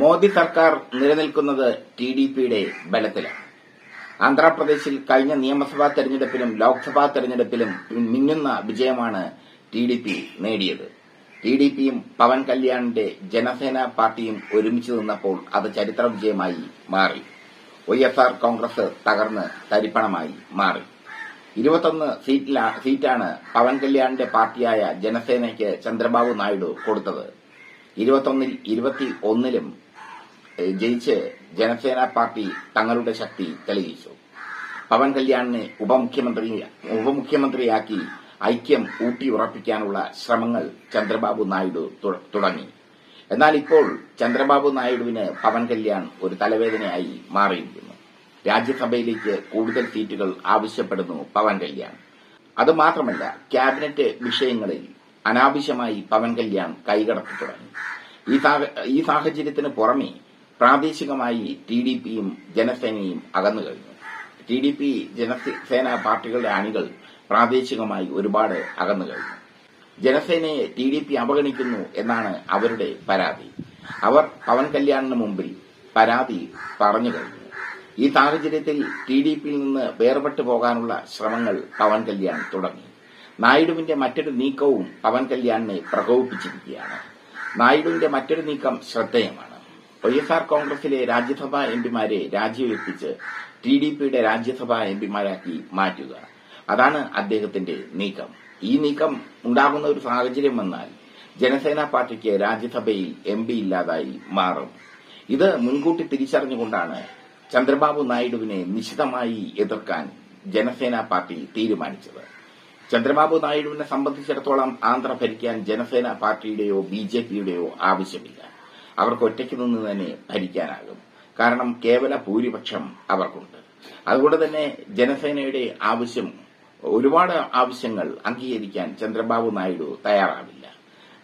മോദി സർക്കാർ നിലനിൽക്കുന്നത് T D പിയുടെ ബലത്തിലാണ്. ആന്ധ്രാപ്രദേശിൽ കഴിഞ്ഞ നിയമസഭാ തെരഞ്ഞെടുപ്പിലും ലോക്സഭാ തെരഞ്ഞെടുപ്പിലും മിന്നുന്ന വിജയമാണ് ടി ഡി പി നേടിയത്. ടി ഡി പിയും പവൻ കല്യാണിന്റെ ജനസേന പാർട്ടിയും ഒരുമിച്ച് നിന്നപ്പോൾ അത് ചരിത്ര വിജയമായി മാറി. വൈ എസ് ആർ കോൺഗ്രസ് തകർന്ന് തരിപ്പണമായി മാറി. ഇരുപത്തൊന്ന് സീറ്റിലാണ് സീറ്റാണ് പവൻ കല്യാണിന്റെ പാർട്ടിയായ ജനസേനയ്ക്ക് ചന്ദ്രബാബു നായിഡു കൊടുത്തത്. ഇരുപത്തൊന്നിൽ ഇരുപത്തി ഒന്നിലും ജയിച്ച് ജനസേന പാർട്ടി തങ്ങളുടെ ശക്തി തെളിയിച്ചു. പവൻ കല്യാണിനെ ഉപമുഖ്യമന്ത്രി ഉപമുഖ്യമന്ത്രിയാക്കി ഐക്യം ഊട്ടിയുറപ്പിക്കാനുള്ള ശ്രമങ്ങൾ ചന്ദ്രബാബു നായിഡു തുടങ്ങി. എന്നാൽ ഇപ്പോൾ ചന്ദ്രബാബു നായിഡുവിന് പവൻ കല്യാൺ ഒരു തലവേദനയായി മാറിയിരിക്കുന്നു. രാജ്യസഭയിലേക്ക് കൂടുതൽ സീറ്റുകൾ ആവശ്യപ്പെടുന്നു പവൻ കല്യാൺ. അതുമാത്രമല്ല ക്യാബിനറ്റ് വിഷയങ്ങളിൽ അനാവശ്യമായി പവൻ കല്യാൺ കൈകടത്തി തുടങ്ങി. ഈ സാഹ- ഈ സാഹചര്യത്തിന് പുറമെ പ്രാദേശികമായി ടി ഡി പിയും ജനസേനയും അകന്നു കഴിഞ്ഞു. ടി ഡി പി ജനസേന പാർട്ടികളുടെ അണികൾ പ്രാദേശികമായി ഒരുപാട് അകന്നു കഴിഞ്ഞു. ജനസേനയെ ടി ഡി പി അവഗണിക്കുന്നു എന്നാണ് അവരുടെ പരാതി. അവർ പവൻ കല്യാണിന് മുമ്പിൽ പരാതി പറഞ്ഞു കഴിഞ്ഞു. ഈ സാഹചര്യത്തിൽ ടി ഡി പിയിൽ നിന്ന് വേർപെട്ടു പോകാനുള്ള ശ്രമങ്ങൾ പവൻ കല്യാൺ തുടങ്ങി. നായിഡുവിന്റെ മറ്റൊരു നീക്കവും പവൻ കല്യാണിനെ പ്രകോപിപ്പിച്ചിരിക്കുകയാണ്. നായിഡുവിന്റെ മറ്റൊരു നീക്കം ശ്രദ്ധേയമാണ്. വൈ എസ് ആർ കോൺഗ്രസിലെ രാജ്യസഭാ എംപിമാരെ രാജിവെപ്പിച്ച് ടി ഡി പിയുടെ രാജ്യസഭാ എംപിമാരാക്കി മാറ്റുക. അതാണ് അദ്ദേഹത്തിന്റെ നീക്കം. ഈ നീക്കം ഉണ്ടാകുന്ന ഒരു സാഹചര്യം വന്നാൽ ജനസേന പാർട്ടിക്ക് രാജ്യസഭയിൽ എം പി ഇല്ലാതായി മാറും. ഇത് മുൻകൂട്ടി തിരിച്ചറിഞ്ഞുകൊണ്ടാണ് ചന്ദ്രബാബു നായിഡുവിനെ നിശിതമായി എതിർക്കാൻ ജനസേന പാർട്ടി തീരുമാനിച്ചത്. ചന്ദ്രബാബു നായിഡുവിനെ സംബന്ധിച്ചിടത്തോളം ആന്ധ്ര ഭരിക്കാൻ ജനസേന പാർട്ടിയുടെയോ ബി ജെ പിയുടെയോ ആവശ്യമില്ല. അവർക്ക് ഒറ്റയ്ക്ക് നിന്ന് തന്നെ ഭരിക്കാനാകും. കാരണം കേവല ഭൂരിപക്ഷം അവർക്കുണ്ട്. അതുകൊണ്ട് തന്നെ ജനസേനയുടെ ആവശ്യം ഒരുപാട് ആവശ്യങ്ങൾ അംഗീകരിക്കാൻ ചന്ദ്രബാബു നായിഡു തയ്യാറാവില്ല.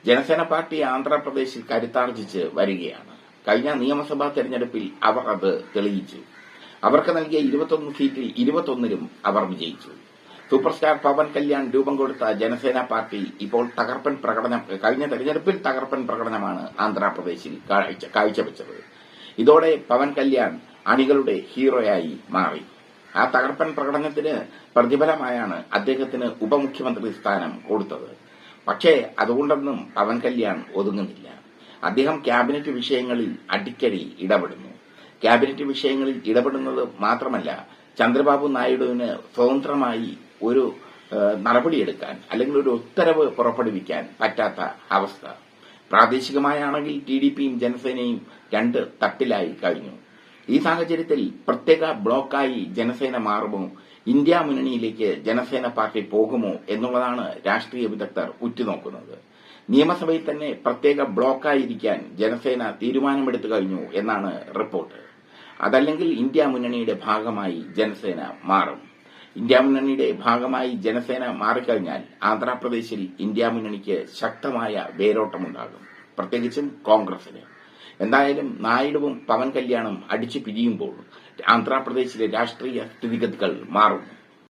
ജനസേന പാർട്ടി ആന്ധ്രാപ്രദേശിൽ കരുത്താർജിച്ച് വരികയാണ്. കഴിഞ്ഞ നിയമസഭാ തെരഞ്ഞെടുപ്പിൽ അവർ അത് തെളിയിച്ചു. അവർക്ക് നൽകിയ ഇരുപത്തൊന്ന് സീറ്റിൽ ഇരുപത്തൊന്നിലും അവർ വിജയിച്ചു. സൂപ്പർ സ്റ്റാർ പവൻ കല്യാൺ രൂപം കൊടുത്ത ജനസേന പാർട്ടി ഇപ്പോൾ തകർപ്പൻ പ്രകടനം കഴിഞ്ഞ തെരഞ്ഞെടുപ്പിൽ തകർപ്പൻ പ്രകടനമാണ് ആന്ധ്രാപ്രദേശിൽ കാഴ്ച- കാഴ്ചവെച്ചത്. ഇതോടെ പവൻ കല്യാൺ അണികളുടെ ഹീറോയായി മാറി. ആ തകർപ്പൻ പ്രകടനത്തിന് പ്രതിഫലമായാണ് അദ്ദേഹത്തിന് ഉപമുഖ്യമന്ത്രി സ്ഥാനം കൊടുത്തത്. പക്ഷേ അതുകൊണ്ടൊന്നും പവൻ കല്യാൺ ഒതുങ്ങുന്നില്ല. അദ്ദേഹം ക്യാബിനറ്റ് വിഷയങ്ങളിൽ അടിക്കടി ഇടപെടുന്നു. ക്യാബിനറ്റ് വിഷയങ്ങളിൽ ഇടപെടുന്നത് മാത്രമല്ല ചന്ദ്രബാബു നായിഡുവിന് സ്വതന്ത്രമായി ഒരു നടപടിയെടുക്കാൻ അല്ലെങ്കിൽ ഒരു ഉത്തരവ് പുറപ്പെടുവിക്കാൻ പറ്റാത്ത അവസ്ഥ. പ്രാദേശികമായാണെങ്കിൽ ടി ഡി പിയും ജനസേനയും രണ്ട് തട്ടിലായി കഴിഞ്ഞു. ഈ സാഹചര്യത്തിൽ പ്രത്യേക ബ്ലോക്കായി ജനസേന മാറുമോ? ഇന്ത്യ മുന്നണിയിലേക്ക് ജനസേന പാർട്ടി പോകുമോ എന്നുള്ളതാണ് രാഷ്ട്രീയ വിദഗ്ധർ ഉറ്റുനോക്കുന്നത്. നിയമസഭയിൽ തന്നെ പ്രത്യേക ബ്ലോക്കായിരിക്കാൻ ജനസേന തീരുമാനമെടുത്തു കഴിഞ്ഞു എന്നാണ് റിപ്പോർട്ട്. അതല്ലെങ്കിൽ ഇന്ത്യ മുന്നണിയുടെ ഭാഗമായി ജനസേന മാറും. ഇന്ത്യ മുന്നണിയുടെ ഭാഗമായി ജനസേന മാറിക്കഴിഞ്ഞാൽ ആന്ധ്രാപ്രദേശിൽ ഇന്ത്യ മുന്നണിക്ക് ശക്തമായ വേരോട്ടമുണ്ടാകും. പ്രത്യേകിച്ചും കോൺഗ്രസിന്. എന്തായാലും നായിഡുവും പവൻ കല്യാണും അടിച്ചു പിരിയുമ്പോൾ ആന്ധ്രാപ്രദേശിലെ രാഷ്ട്രീയ സ്ഥിതിഗതികൾ മാറും.